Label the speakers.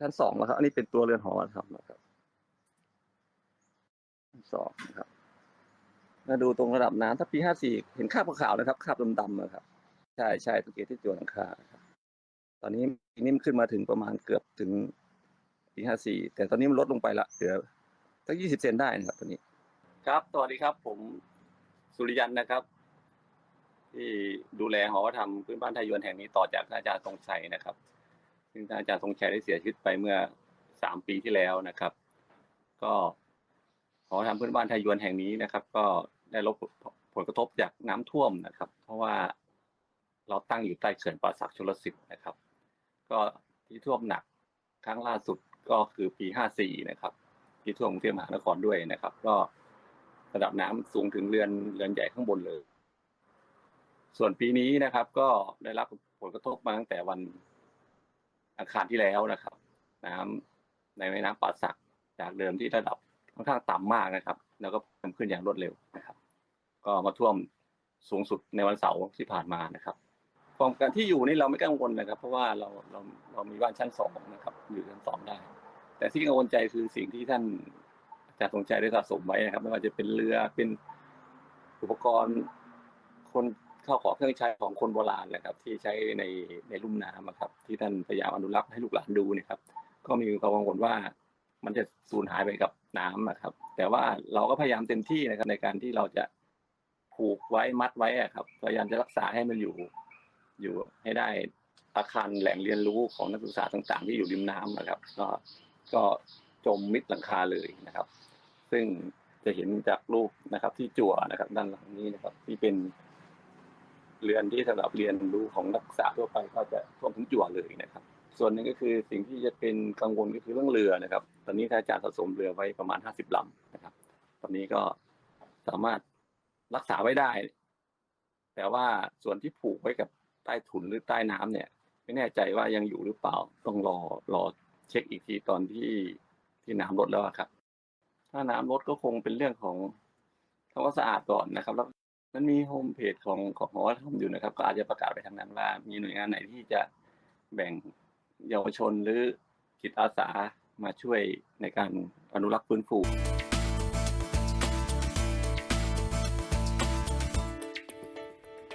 Speaker 1: ชั้นสองแล้วครับ อันนี้เป็นตัวเรือนหอครับนะครับชั้นสองนะครับมาดูตรงระดับน้ำถ้าปีห้าสี่เห็นคราบขาวๆนะครับคราบดำๆนะครับ ใช่ใช่สังเกตที่ตัวหลังคาครับ ตอนนี้ปีนี้มันขึ้นมาถึงประมาณเกือบถึงปีห้าสี่แต่ตอนนี้มันลดลงไปละเหลือสักยี่สิบเซนได้นะครับตอนนี้ ครับสวัสดีครับ ผมสุริยันนะครับ ที่ดูแลหอวัฒนธรรมพื้นบ้านไทยยวนแห่งนี้ต่อจากท่านอาจารย์ทรงชัยนะครับ ซึ่งท่านอาจารย์ทรงชัยได้เสียชีวิตไปเมื่อสามปีที่แล้วนะครับ ก็หอวัฒนธรรมพื้นบ้านไทยยวนแห่งนี้นะครับ ก็ได้รับผลกระทบจากน้ำท่วมนะครับ เพราะว่าเราตั้งอยู่ใต้เขื่อนป่าสักชลสิทธิ์นะครับ ก็ที่ท่วมหนักครั้งล่าสุดก็คือปีห้าสี่นะครับ ที่ท่วมกรุงเทพมหานครด้วยนะครับ ก็ระดับน้ำสูงถึงเรือนเรือนใหญ่ข้างบนเลย ส่วนปีนี้นะครับ ก็ได้รับผลกระทบมาตั้งแต่วัน อังคารที่แล้วนะครับ น้ำในแม่น้ำป่าสักจากเดิมที่ระดับค่อนข้างต่ำมากนะครับ แล้วก็เพิ่มขึ้นอย่างรวดเร็วนะครับ ก็มาท่วมสูงสุดในวันเสาร์ที่ผ่านมานะครับความการที่อยู่นี่เราไม่กังวลนะครับ เพราะว่าเราเราเรามีบ้านชั้นสองนะครับ อยู่ชั้นสองได้ แต่ที่กังวลใจคือสิ่งที่ท่านอาจารย์ทรงใจได้สะสมไว้นะครับ ไม่ว่าจะเป็นเรือเป็นอุปกรณ์คน ข้าวของเครื่องใช้ของคนโบราณนะครับ ที่ใช้ในในลุ่มน้ำอะครับ ที่ท่านพยายามอนุรักษ์ให้ลูกหลานดูเนะครับ ก็มีความกังวลว่ามันจะสูญหายไปกับน้ำนะครับ แต่ว่าเราก็พยายามเต็มที่นะครับในการที่เราจะผูกไว้มัดไว้ครับ พยายามจะรักษาให้มันอยู่อยู่ให้ได้อาคารแหล่งเรียนรู้ของนักศึกษาต่าง ๆ ที่อยู่ริมน้ำนะครับ ก็ก็จมมิดหลังคาเลยนะครับ ซึ่งจะเห็นจากรูปนะครับที่จั่วนะครับ ด้านหลังนี้นะครับ ที่เป็น เรือนที่สำหรับเรียนรู้ของนักศึกษาทั่วไปก็จะท่วมถึงจั่วเลยนะครับ ส่วนหนึ่งก็คือสิ่งที่จะเป็นกังวลก็คือเรื่องเรือนะครับ ตอนนี้ท่านอาจารย์สะสมเรือไว้ประมาณห้าสิบลำนะครับ ตอนนี้ก็สามารถรักษาไว้ได้ แต่ว่าส่วนที่ผูกไว้กับใต้ถุนหรือใต้น้ำเนี่ย ไม่แน่ใจว่ายังอยู่หรือเปล่าต้องรอรอเช็คอีกทีตอนที่ที่น้ำลดแล้วครับ ถ้าน้ำลดก็คงเป็นเรื่องของทำความสะอาดก่อนนะครับแล้ว มันมีโฮมเพจของของหอวัฒนธรรมอยู่นะครับ ก็อาจจะประกาศไปทางนั้นว่า มีหน่วยงานไหนที่จะแบ่งเยาวชนหรือจิตอาสามาช่วยในการอนุรักษ์ฟื้นฟู